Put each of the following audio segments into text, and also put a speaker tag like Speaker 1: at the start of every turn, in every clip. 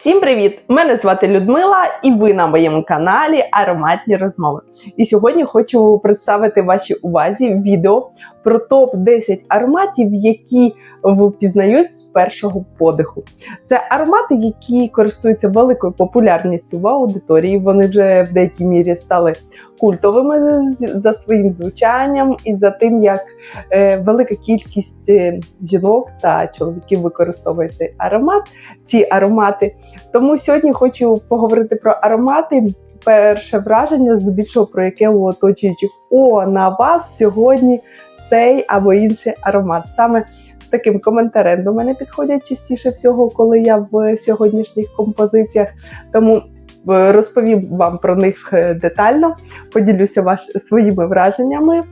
Speaker 1: Всім привіт! Мене звати Людмила, і ви на моєму каналі Ароматні розмови. І сьогодні хочу представити вашій увазі відео про топ 10 ароматів, які впізнають з першого подиху. Це аромати, які користуються великою популярністю в аудиторії. Вони вже в деякій мірі стали культовими за своїм звучанням і за тим, як е, велика кількість е, жінок та чоловіків використовує аромат, ці аромати. Тому сьогодні хочу поговорити про аромати. Перше враження, здебільшого про яке у оточуючих о, на вас сьогодні цей або інший аромат. Саме таким коментарем до мене підходять частіше всього, коли я в сьогоднішніх композиціях. Тому е, розповім вам про них е, детально, поділюся ваш своїми враженнями,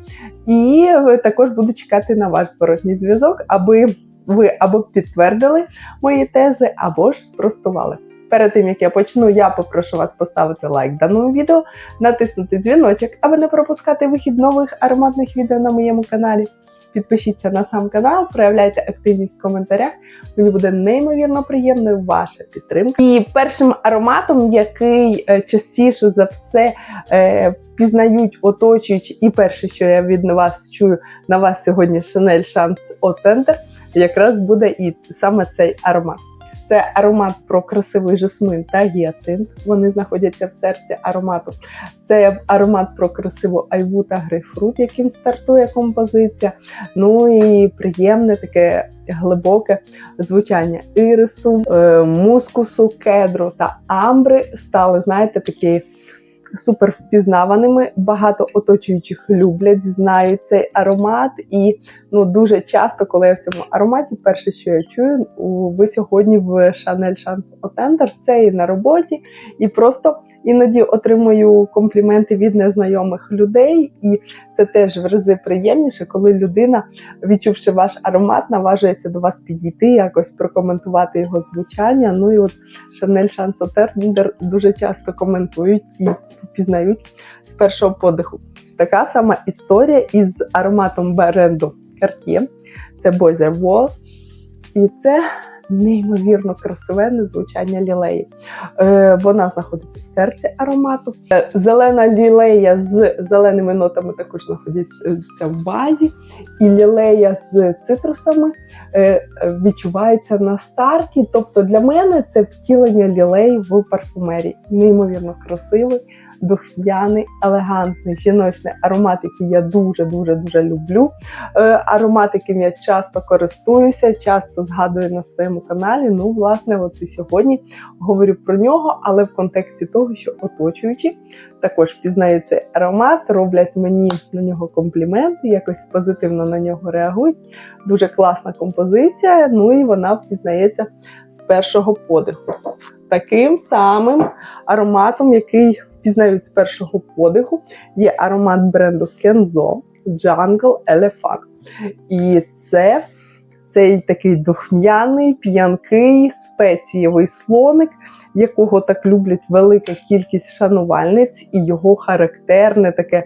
Speaker 1: і е, також буду чекати на ваш зворотній зв'язок, аби ви або підтвердили мої тези, або ж спростували. Перед тим як я почну, я попрошу вас поставити лайк даному відео, натиснути дзвіночок, аби не пропускати вихід нових ароматних відео на моєму каналі. Підпишіться на сам канал, проявляйте активність в коментарях. Мені буде неймовірно приємною ваша підтримка. І першим ароматом, який е, частіше за все е, впізнають оточуючи, і перше, що я від вас чую на вас сьогодні, Chance Eau Tender, якраз буде і саме цей аромат. Це аромат про красивий жасмин та гіацинт. Вони знаходяться в серці аромату. Це аромат про красиву айву та грейпфрут, яким стартує композиція. Ну і приємне таке глибоке звучання ірису, е, мускусу, кедру та амбри стали, знаєте, такі. Супер впізнаваними. Багато оточуючих люблять, знають цей аромат. І ну дуже часто, коли я в цьому ароматі, перше, що я чую, ви сьогодні в Chanel Chance Отендер, це і на роботі, і просто іноді отримую компліменти від незнайомих людей, і це теж в рази приємніше, коли людина, відчувши ваш аромат, наважується до вас підійти, якось прокоментувати його звучання. Ну і от Eau Tender дуже часто коментують і впізнають з першого подиху. Така сама історія із ароматом бренду Cartier. Це Boiser Wall. І це неймовірно красиве звучання лілеї. Е, вона знаходиться в серці аромату. Е, Зелена лілея з зеленими нотами також знаходиться в базі. І лілея з цитрусами е, відчувається на старті. Тобто для мене це втілення лілей в парфумерії. Неймовірно красивий, духмяний, елегантний, жіночний аромат, який я дуже дуже дуже люблю. Е, аромат, яким я часто користуюся, часто згадую на своєму каналі. Ну, власне, от і сьогодні говорю про нього, але в контексті того, що оточуючі також пізнають цей аромат, роблять мені на нього компліменти, якось позитивно на нього реагують. Дуже класна композиція. Ну і вона впізнається першого подиху. Таким самим ароматом, який впізнають з першого подиху, є аромат бренду Kenzo Jungle Elephant. І це цей такий духмяний, п'янкий, спецієвий слоник, якого так люблять велика кількість шанувальниць, і його характерне таке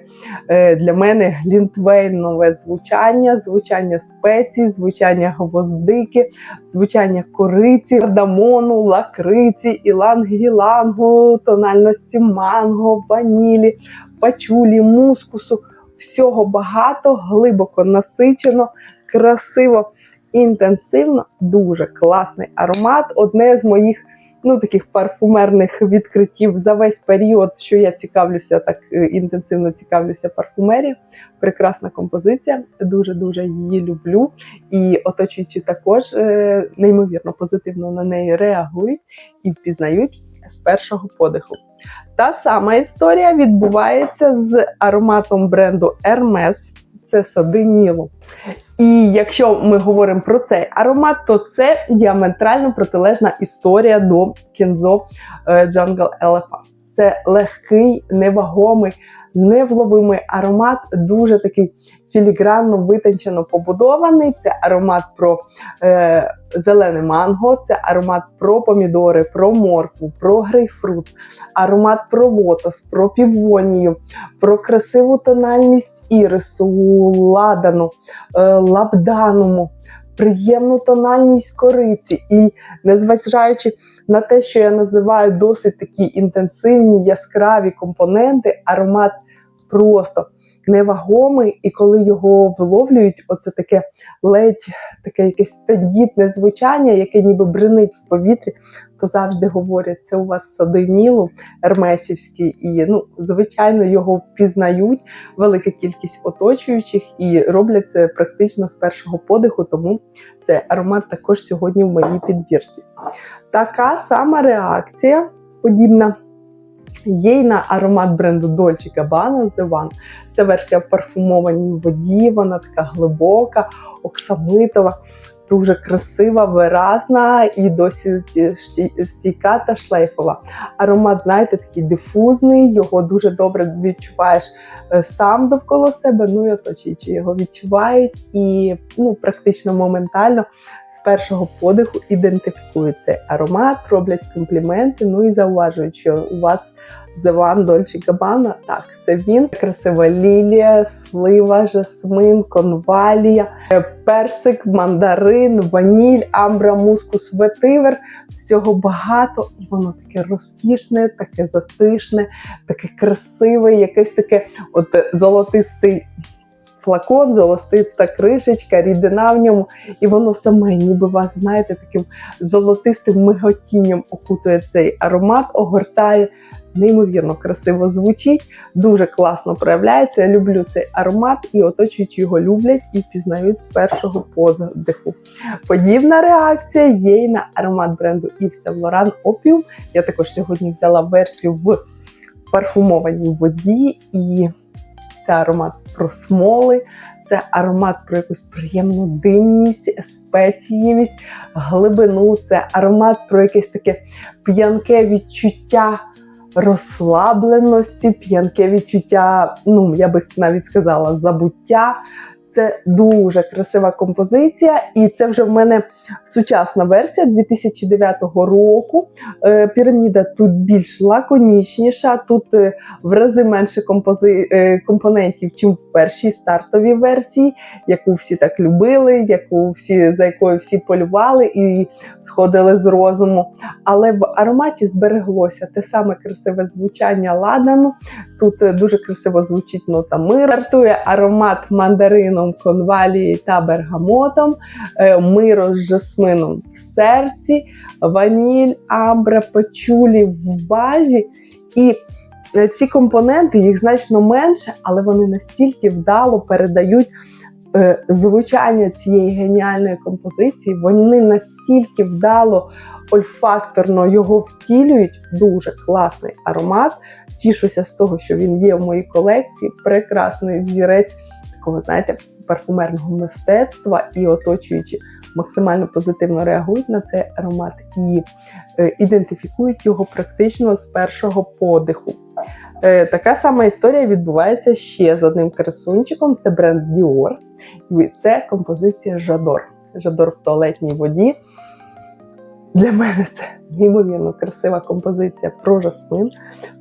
Speaker 1: е, для мене глінтвейнове звучання, звучання спецій, звучання гвоздики, звучання кориці, кардамону, лакриці, іланг-гілангу, тональності манго, ванілі, пачулі, мускусу. Всього багато, глибоко насичено, красиво, інтенсивно, дуже класний аромат. Одне з моїх ну, таких парфумерних відкриттів за весь період, що я цікавлюся, так е, інтенсивно цікавлюся парфумерією. Прекрасна композиція, дуже-дуже її люблю. І оточуючі також е, неймовірно позитивно на неї реагують і впізнають з першого подиху. Та сама історія відбувається з ароматом бренду Hermes. Це сади Нілу. І якщо ми говоримо про цей аромат, то це діаметрально протилежна історія до кінзо е, Jungle Elephant. Це легкий, невагомий, невловимий аромат, дуже такий філігранно витончено побудований. Це аромат про е, зелене манго, це аромат про помідори, про моркву, про грейпфрут, аромат про лотос, про півонію, про красиву тональність ірису, ладану, е, лабдануму. Приємну тональність кориці. І незважаючи на те, що я називаю досить такі інтенсивні, яскраві компоненти, аромат просто невагомий, і коли його виловлюють, оце таке ледь таке якесь тендітне звучання, яке ніби бринить в повітрі, то завжди говорять, це у вас сади ермесівський, і ну, звичайно, його впізнають велика кількість оточуючих і роблять це практично з першого подиху, тому цей аромат також сьогодні в моїй підбірці. Така сама реакція, подібна. Є й на аромат бренду Dolce Gabbana The One. Це версія в парфумованій воді, вона така глибока, оксамитова, дуже красива, виразна і досить щі- стійка та шлейфова. Аромат, знаєте, такий дифузний, його дуже добре відчуваєш е, сам довкола себе, ну і оточуючи його відчувають і ну, практично моментально з першого подиху ідентифікують цей аромат, роблять компліменти, ну і зауважують, що у вас The One Dolce Gabbana, так, це він. Красива лілія, слива, жасмин, конвалія, е, персик, мандарин, ваніль, амбра, мускус, ветивер. Всього багато, і воно таке розкішне, таке затишне, таке красиве, якесь таке от е, золотистий флакон, золотиста кришечка, рідина в ньому, і воно саме, ніби вас, знаєте, таким золотистим миготінням окутує цей аромат, огортає. Неймовірно красиво звучить, дуже класно проявляється. Я люблю цей аромат і оточуючи його люблять і впізнають з першого подиху. Подібна реакція є і на аромат бренду Yves Saint Laurent. Я також сьогодні взяла версію в парфумованій воді, і це аромат про смоли, це аромат про якусь приємну димність, спеціївість, глибину, це аромат про якесь таке п'янке відчуття розслабленості, п'янке відчуття, ну я би навіть сказала, забуття. Це дуже красива композиція, і це вже в мене сучасна версія 2009 року. Е, Піраміда тут більш лаконічніша, тут е, в рази менше компози... е, компонентів, чим в першій стартовій версії, яку всі так любили, яку всі за якою всі полювали і сходили з розуму. Але в ароматі збереглося те саме красиве звучання ладану. Тут дуже красиво звучить нота миру. Стартує аромат мандарином, конвалії та бергамотом, е, миро з жасмином в серці, ваніль, амбра, пачулі в базі. І е, ці компоненти, їх значно менше, але вони настільки вдало передають е, звучання цієї геніальної композиції. Вони настільки вдало ольфакторно його втілюють. Дуже класний аромат. Тішуся з того, що він є в моїй колекції. Прекрасний взірець такого, знаєте, парфумерного мистецтва і оточуючи максимально позитивно реагують на цей аромат і е, ідентифікують його практично з першого подиху. Е, така сама історія відбувається ще з одним красунчиком. Це бренд Dior. І це композиція Жадор. Жадор в туалетній воді. Для мене це неймовірно красива композиція про жасмин,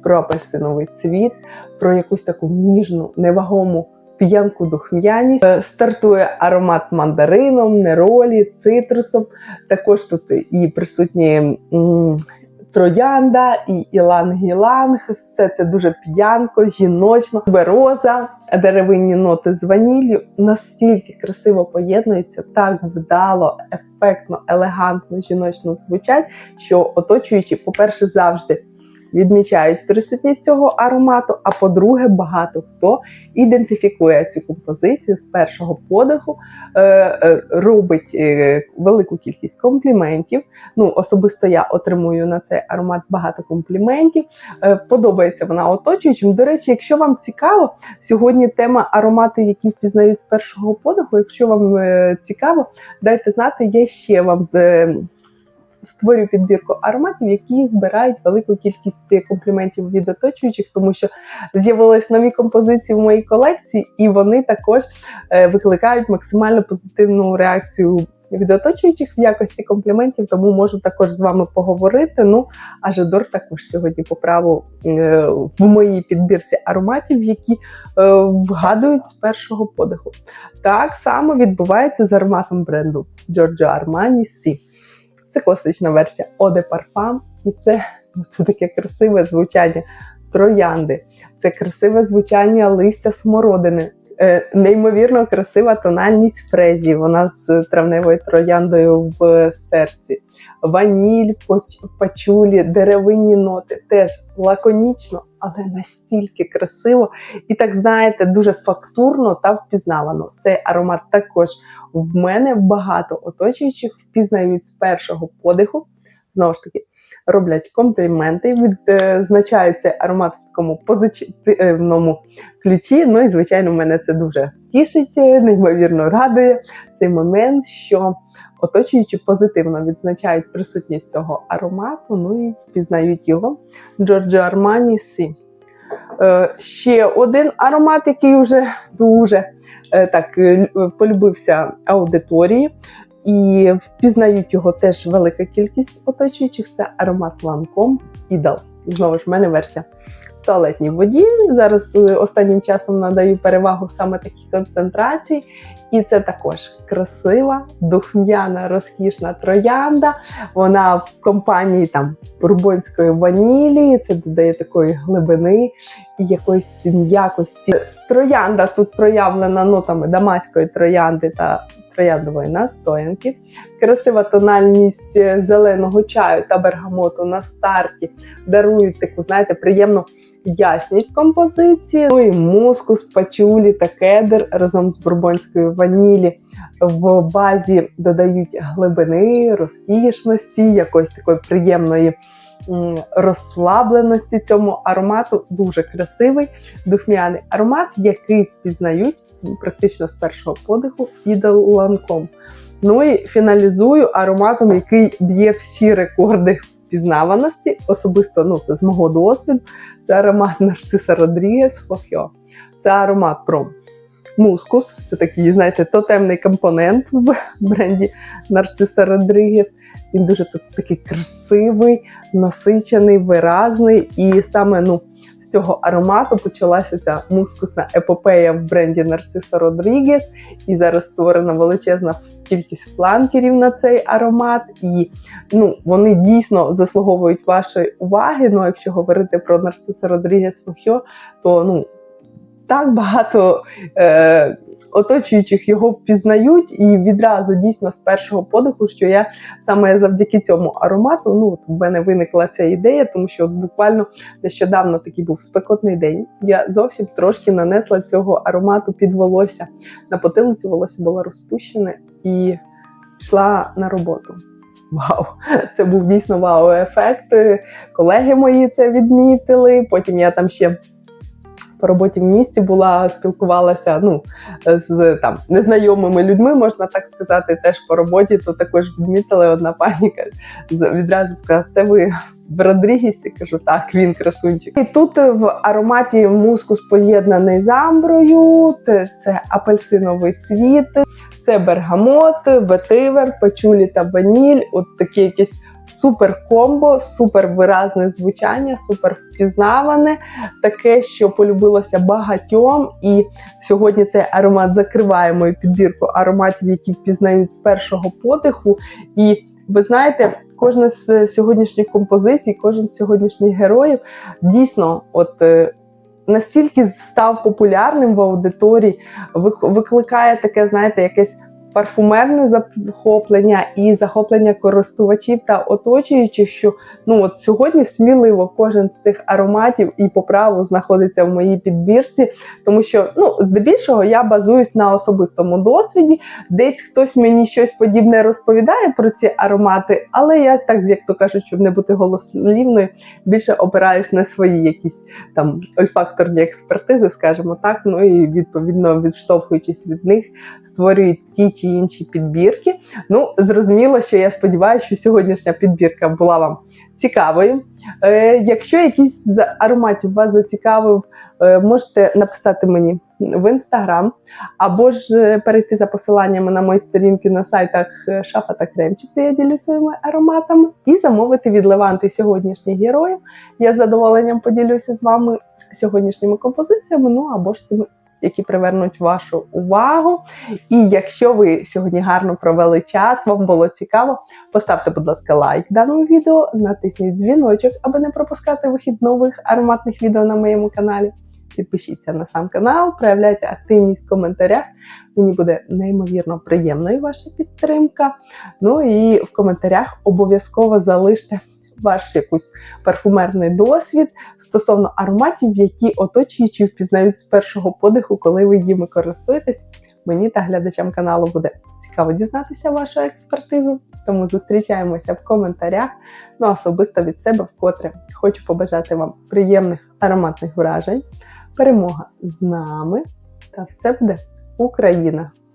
Speaker 1: про апельсиновий цвіт, про якусь таку ніжну, невагому п'янку духмяність. Е, Стартує аромат мандарином, неролі, цитрусом. Також тут і присутні троянда, і іланг-іланг. Все це дуже п'янко, жіночно, бероза, деревинні ноти з ваніллю настільки красиво поєднуються, так вдало, ефектно, елегантно, жіночно звучать, що оточуючи, по-перше, завжди. Відмічають присутність цього аромату, а по-друге, багато хто ідентифікує цю композицію з першого подиху, е, е, робить е, велику кількість компліментів. Ну, особисто я отримую на цей аромат багато компліментів. Подобається вона оточуючим. До речі, якщо вам цікаво, сьогодні тема аромати, які впізнають з першого подиху. Якщо вам цікаво, дайте знати, я ще вам. Створюю підбірку ароматів, які збирають велику кількість компліментів від оточуючих, тому що з'явились нові композиції в моїй колекції, і вони також е, викликають максимально позитивну реакцію від оточуючих в якості компліментів, тому можу також з вами поговорити. Ну, а Жадор також сьогодні по праву е, в моїй підбірці ароматів, які е, вгадують з першого подиху. Так само відбувається з ароматом бренду Giorgio Armani C. Це класична версія de Parfum, і це, це таке красиве звучання троянди. Це красиве звучання листя смородини. Е, Неймовірно красива тональність фрезі. Вона з травневою трояндою в серці. Ваніль, пачулі, деревинні ноти. Теж лаконічно, але настільки красиво. І так знаєте, дуже фактурно та впізнавано. Цей аромат також в мене багато оточуючих впізнають з першого подиху. Знову ж таки, роблять компліменти, відзначають цей аромат в такому позитивному ключі. Ну і звичайно, мене це дуже тішить, е, неймовірно радує цей момент, що оточуючи позитивно відзначають присутність цього аромату, ну і впізнають його. Giorgio Armani Сі. Е, ще один аромат, який вже дуже е, так полюбився аудиторії. І впізнають його теж велика кількість оточуючих. Це аромат ланком ідал. Знову ж в мене версія в туалетній воді. Зараз е, останнім часом надаю перевагу саме такій концентрації. І це також красива, духм'яна, розкішна троянда. Вона в компанії там бурбонської ванілі. Це додає такої глибини і якоїсь м'якості. Троянда тут проявлена нотами дамаської троянди та трояндової настоянки. Красива тональність е, зеленого чаю та бергамоту на старті дарують таку, знаєте, приємну ясність композиції. Ну і мускус, пачулі та кедр разом з бурбонською ванілі в базі додають глибини, розкішності, якоїсь такої приємної розслабленості цьому аромату. Дуже красивий духмяний аромат, який впізнають практично з першого подиху Idol Lancome. Ну і фіналізую ароматом, який б'є всі рекорди впізнаваності. Особисто ну, з мого досвіду. Це аромат Нарциса Родрігес Фохьо. Це аромат про мускус. Це такий, знаєте, тотемний компонент в бренді Нарциса Родрігес. Він дуже тут такий красивий, насичений, виразний. І саме ну, з цього аромату почалася ця мускусна епопея в бренді Нарциса Родрігес. І зараз створена величезна кількість фланкерів на цей аромат. І ну, вони дійсно заслуговують вашої уваги. Ну, якщо говорити про Нарциса Родрігес Фохьо, то ну, так багато. Е- Оточуючих його впізнають, і відразу дійсно з першого подиху, що я саме завдяки цьому аромату, ну от в мене виникла ця ідея, тому що от буквально нещодавно такий був спекотний день. Я зовсім трошки нанесла цього аромату під волосся. На потилицю волосся було розпущене і пішла на роботу. Вау, це був дійсно вау-ефект. Колеги мої це відмітили. Потім я там ще по роботі в місті була, спілкувалася ну, з там незнайомими людьми, можна так сказати, теж по роботі. То також відмітили одна пані відразу сказала, це ви в Родрігісі? Кажу, так, він красунчик. І тут в ароматі мускус поєднаний з амброю, це апельсиновий цвіт, це бергамот, ветивер, пачулі та ваніль. От такі якісь супер комбо, супер виразне звучання, супер впізнаване, таке, що полюбилося багатьом. І сьогодні цей аромат закриває мою підбірку ароматів, які впізнають з першого подиху. І ви знаєте, кожна з сьогоднішніх композицій, кожен з сьогоднішніх героїв дійсно, от. е, Настільки став популярним в аудиторії, викликає таке, знаєте, якесь парфумерне захоплення і захоплення користувачів та оточуючих, що ну от сьогодні сміливо кожен з цих ароматів і по праву знаходиться в моїй підбірці, тому що ну здебільшого я базуюсь на особистому досвіді. Десь хтось мені щось подібне розповідає про ці аромати, але я так, як то кажуть, щоб не бути голослівною, більше опираюсь на свої якісь там ольфакторні експертизи, скажімо так. Ну і відповідно відштовхуючись від них, створюють ті чи інші підбірки. Ну, зрозуміло, що я сподіваюся, що сьогоднішня підбірка була вам цікавою. Е, якщо якийсь з ароматів вас зацікавив, е, можете написати мені в інстаграм, або ж е, перейти за посиланнями на мої сторінки на сайтах е, Шафа та Кремчик, де я ділюсь своїми ароматами, і замовити від Леванти сьогоднішніх героїв. Я з задоволенням поділюся з вами сьогоднішніми композиціями, ну або ж тими, які привернуть вашу увагу. І якщо ви сьогодні гарно провели час, вам було цікаво, поставте, будь ласка, лайк даному відео, натисніть дзвіночок, аби не пропускати вихід нових ароматних відео на моєму каналі. Підпишіться на сам канал, проявляйте активність в коментарях. Мені буде неймовірно приємною ваша підтримка. Ну і в коментарях обов'язково залиште ваш якийсь парфумерний досвід стосовно ароматів, які оточуючі впізнають з першого подиху, коли ви їми користуєтесь. Мені та глядачам каналу буде цікаво дізнатися вашу експертизу. Тому зустрічаємося в коментарях. Ну, особисто від себе вкотре хочу побажати вам приємних ароматних вражень. Перемога з нами та все буде Україна!